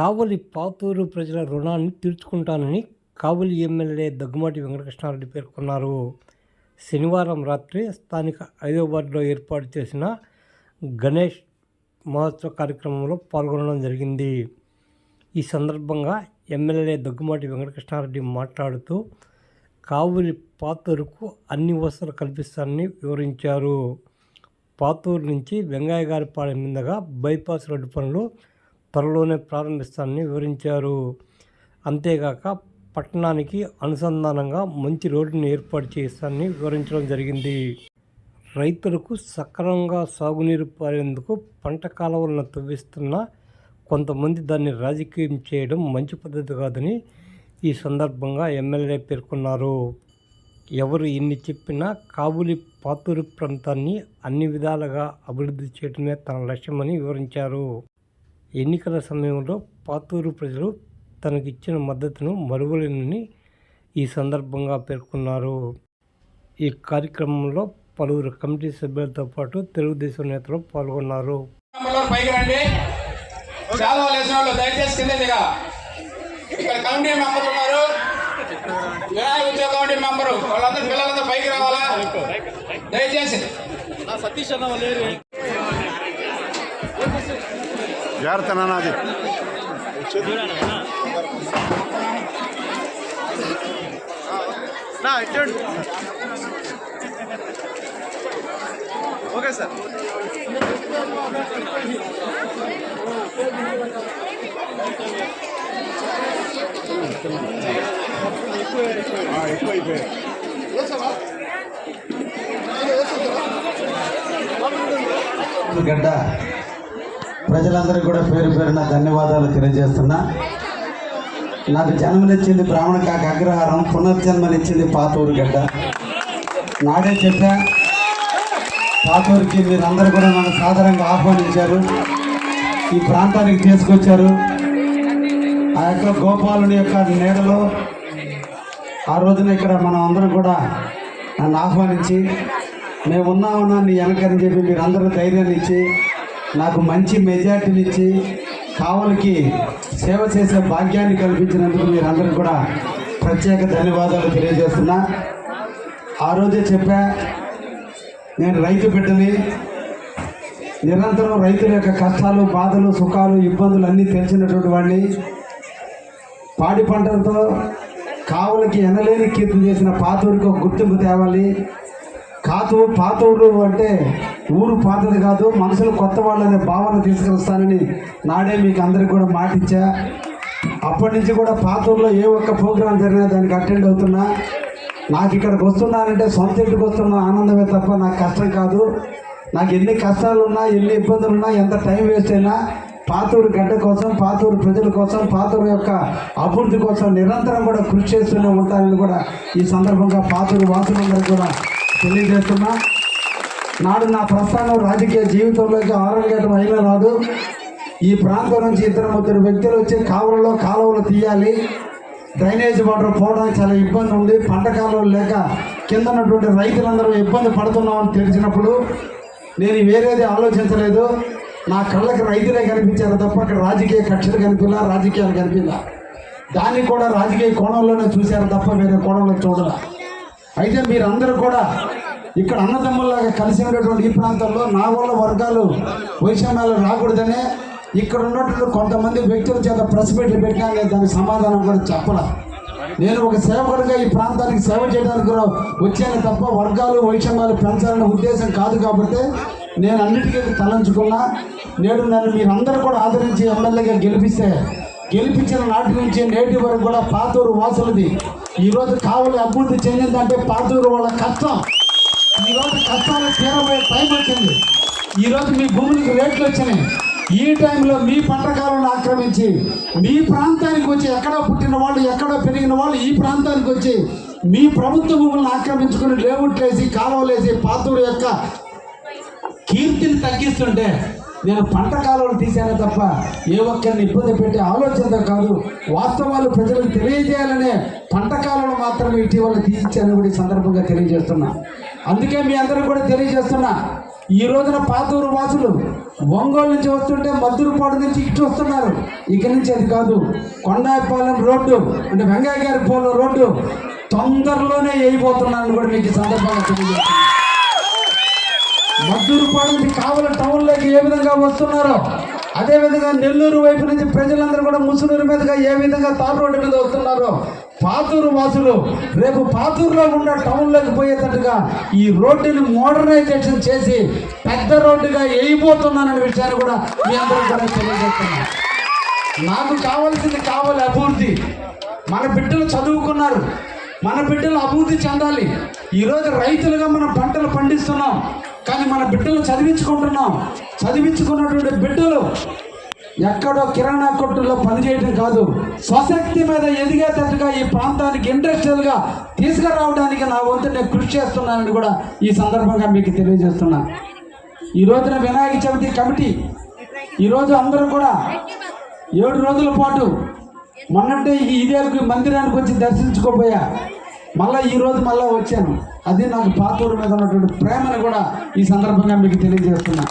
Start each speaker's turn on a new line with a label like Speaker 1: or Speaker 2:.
Speaker 1: కావలి పాతూరు ప్రజల రుణాన్ని తీర్చుకుంటానని కావలి ఎమ్మెల్యే దగ్గుమాటి వెంకటకృష్ణారెడ్డి పేర్కొన్నారు. శనివారం రాత్రి స్థానిక ఐదో వార్డులో ఏర్పాటు చేసిన గణేష్ మహోత్సవ కార్యక్రమంలో పాల్గొనడం జరిగింది. ఈ సందర్భంగా ఎమ్మెల్యే దగ్గుమాటి వెంకటకృష్ణారెడ్డి మాట్లాడుతూ కావులి పాతూరుకు అన్ని వసతులు కల్పిస్తారని వివరించారు. పాతూరు నుంచి వెంగయ్య గారి పాలెం మీదుగా బైపాస్ రోడ్డు పనులు త్వరలోనే ప్రారంభిస్తానని వివరించారు. అంతేగాక పట్టణానికి అనుసంధానంగా మంచి రోడ్డును ఏర్పాటు చేస్తానని వివరించడం జరిగింది. రైతులకు సక్రమంగా సాగునీరు పారేందుకు పంట కాలువలను తవ్విస్తున్న కొంతమంది దాన్ని రాజకీయం చేయడం మంచి పద్ధతి కాదని ఈ సందర్భంగా ఎమ్మెల్యే పేర్కొన్నారు. ఎవరు ఎన్ని చెప్పినా కాబూలి పాతూరు ప్రాంతాన్ని అన్ని విధాలుగా అభివృద్ధి చేయడమే తన లక్ష్యమని వివరించారు. ఎన్నికల సమయంలో పాతూరు ప్రజలు తనకిచ్చిన మద్దతును మరువలేనని ఈ సందర్భంగా పేర్కొన్నారు. ఈ కార్యక్రమంలో పలువురు కమిటీ సభ్యులతో పాటు తెలుగుదేశం నేతలు పాల్గొన్నారు.
Speaker 2: దయచేసి కింద దిగా.
Speaker 3: జాగ్రత్త నాన్న అది
Speaker 4: నా ఇచ్చండి ఓకే సార్.
Speaker 3: ఎక్కువ అయిపోయాయి.
Speaker 5: గడ్డ. ప్రజలందరికీ కూడా పేరు పేరున ధన్యవాదాలు తెలియజేస్తున్నా. నాకు జన్మనిచ్చింది బ్రాహ్మణ కాక అగ్రహారం పునర్జన్మనిచ్చింది పాతూరు గడ్డ. నాడే చెప్పా పాతూరుకి మీరందరూ కూడా నన్ను సాధారణంగా ఆహ్వానించారు. ఈ ప్రాంతానికి తీసుకొచ్చారు. ఆ యొక్క గోపాలుని యొక్క నీడలో ఆ రోజున ఇక్కడ మనం అందరం కూడా నన్ను ఆహ్వానించి మేము ఉన్నామన్నా నీ వెనకని చెప్పి మీరు అందరూ ధైర్యాన్ని ఇచ్చి నాకు మంచి మెజార్టీని ఇచ్చి కావలకి సేవ చేసే భాగ్యాన్ని కల్పించినందుకు మీరందరూ కూడా ప్రత్యేక ధన్యవాదాలు తెలియజేస్తున్నా. ఆ రోజే చెప్పా నేను రైతు బిడ్డని. నిరంతరం రైతుల యొక్క కష్టాలు బాధలు సుఖాలు ఇబ్బందులు అన్నీ తెలిసినటువంటి వాడిని. పాడి పంటలతో కావులకి ఎనలేని కీర్తి చేసిన పాతూరికి ఒక గుర్తింపు తేవాలి. కాతు పాతూరు అంటే ఊరు పాతది కాదు మనుషులు కొత్త వాళ్ళనే భావన తీసుకొస్తానని నాడే మీకు అందరికి కూడా మాటిచ్చా. అప్పటి నుంచి కూడా ఊర్లో ఏ ఒక్క ప్రోగ్రాం జరిగినా దానికి అటెండ్ అవుతున్నా. నాకు ఇక్కడికి వస్తున్నానంటే సొంత ఇంటికి వస్తున్న ఆనందమే తప్ప నాకు కష్టం కాదు. నాకు ఎన్ని కష్టాలు ఉన్నా ఎన్ని ఇబ్బందులు ఉన్నా ఎంత టైం వేస్ట్ అయినా పాతూరు గడ్డ కోసం పాతూరు ప్రజల కోసం పాతూరు యొక్క అభివృద్ధి కోసం నిరంతరం కూడా కృషి చేస్తూనే ఉంటానని కూడా ఈ సందర్భంగా పాతూరు వాసులందరూ కూడా తెలియజేస్తున్నా. నాడు నా ప్రస్థానం రాజకీయ జీవితంలోకి ఆరోగ్యం అయిన నాడు ఈ ప్రాంతం నుంచి ఇద్దరు ముగ్గురు వ్యక్తులు వచ్చి కావులలో కాలువలు తీయాలి. డ్రైనేజ్ వాటర్ పోవడానికి చాలా ఇబ్బంది ఉంది. పంట కాలువలు లేక కింద ఉన్నటువంటి రైతులందరూ ఇబ్బంది పడుతున్నామని తెలిసినప్పుడు నేను వేరేది ఆలోచించలేదు. నా కళ్ళకి రైతులే కనిపించారు తప్ప అక్కడ రాజకీయ కక్షలు కనిపించలా రాజకీయాలు కనిపించలా. దాన్ని కూడా రాజకీయ కోణంలోనే చూశారు తప్ప వేరే కోణంలో చూడాల. అయితే మీరందరూ కూడా ఇక్కడ అన్నదమ్ముల్లాగా కలిసి ఉండేటువంటి ఈ ప్రాంతంలో నా వల్ల వర్గాలు వైషమ్యాలు రాకూడదనే ఇక్కడ ఉన్నటువంటి కొంతమంది వ్యక్తుల చేత ప్రెస్ మీట్లు పెట్టినా నేను దానికి సమాధానం కూడా చెప్పలా. నేను ఒక సేవకుడిగా ఈ ప్రాంతానికి సేవ చేయడానికి కూడా వచ్చాను తప్ప వర్గాలు వైషమ్యాలు పెంచాలనే ఉద్దేశం కాదు కాబట్టి నేను అన్నిటికీ తలంచుకున్నా. నేడు నన్ను మీరందరూ కూడా ఆదరించి ఎమ్మెల్యేగా గెలిపిస్తే గెలిపించిన నాటి నుంచి నేటి వరకు కూడా పాతూరు వాసులది ఈరోజు కావలి అభివృద్ధి చెందిందంటే పాతూరు వాళ్ళ కష్టం. ఈరోజు కష్టాలు తీరబోయే టైం వచ్చింది. ఈరోజు మీ భూములకు రేట్లు వచ్చినాయి. ఈ టైంలో మీ పంటకాలను ఆక్రమించి మీ ప్రాంతానికి వచ్చి ఎక్కడో పుట్టిన వాళ్ళు ఎక్కడో పెరిగిన వాళ్ళు ఈ ప్రాంతానికి వచ్చి మీ ప్రభుత్వ భూములను ఆక్రమించుకుని లేవుట్లేసి కాలువలేసి పాతూరు యొక్క కీర్తిని తగ్గిస్తుంటే నేను పంట కాలువలు తీశాను తప్ప ఏ ఒక్కరిని ఇబ్బంది పెట్టే ఆలోచనతో కాదు. వాస్తవాలు ప్రజలకు తెలియజేయాలనే పంట కాలువలు మాత్రమే ఇటీవల తీయించాలని కూడా ఈ సందర్భంగా తెలియజేస్తున్నా. అందుకే మీ అందరూ కూడా తెలియజేస్తున్నా. ఈ రోజున పాతూరు వాసులు ఒంగోలు నుంచి వస్తుంటే మద్దురుపాడు నుంచి ఇటు వస్తున్నారు. ఇక్కడి నుంచి అది కాదు. కొండాయిపాలెం రోడ్డు అంటే వెంగయ్య గారి పోలం రోడ్డు తొందరలోనే వేయబోతున్నాను కూడా మీకు సందర్భంగా తెలియజేస్తున్నాను మద్దూరుపాడు నుంచి కావల టౌన్లోకి ఏ విధంగా వస్తున్నారో అదే విధంగా నెల్లూరు వైపు నుంచి ప్రజలందరూ కూడా ముసునూరు మీదుగా ఏ విధంగా తార్ రోడ్డు మీద వస్తున్నారో పాతూరు వాసులు రేపు పాతూరులో ఉన్న టౌన్లోకి పోయేటట్టుగా ఈ రోడ్డుని మోడర్నైజేషన్ చేసి పెద్ద రోడ్డుగా వేయబోతున్నాననే విషయాన్ని కూడా మీ అందరూ కూడా తెలియజేస్తున్నాను. నాకు కావాల్సింది కావాలి అభివృద్ధి. మన బిడ్డలు చదువుకున్నారు మన బిడ్డలు అభివృద్ధి చెందాలి. ఈరోజు రైతులుగా మనం పంటలు పండిస్తున్నాం. కానీ మన బిడ్డలు చదివించుకుంటున్నాం. చదివించుకున్నటువంటి బిడ్డలు ఎక్కడో కిరాణా కొట్టుల్లో పనిచేయడం కాదు. స్వశక్తి మీద ఎదిగేటట్టుగా ఈ ప్రాంతానికి ఇండస్ట్రియల్గా తీసుకురావడానికి నా వంతు నేను కృషి చేస్తున్నానని కూడా ఈ సందర్భంగా మీకు తెలియజేస్తున్నా. ఈ రోజున వినాయక చవితి కమిటీ ఈరోజు అందరూ కూడా ఏడు రోజుల పాటు మొన్నంటే ఈ ఇదే మందిరానికి వచ్చి దర్శించుకోబోయా. మళ్ళా ఈరోజు మళ్ళీ మళ్ళా వచ్చాను. అది నాకు పాతూరు మీద ఉన్నటువంటి ప్రేమను కూడా ఈ సందర్భంగా మీకు తెలియజేస్తున్నా.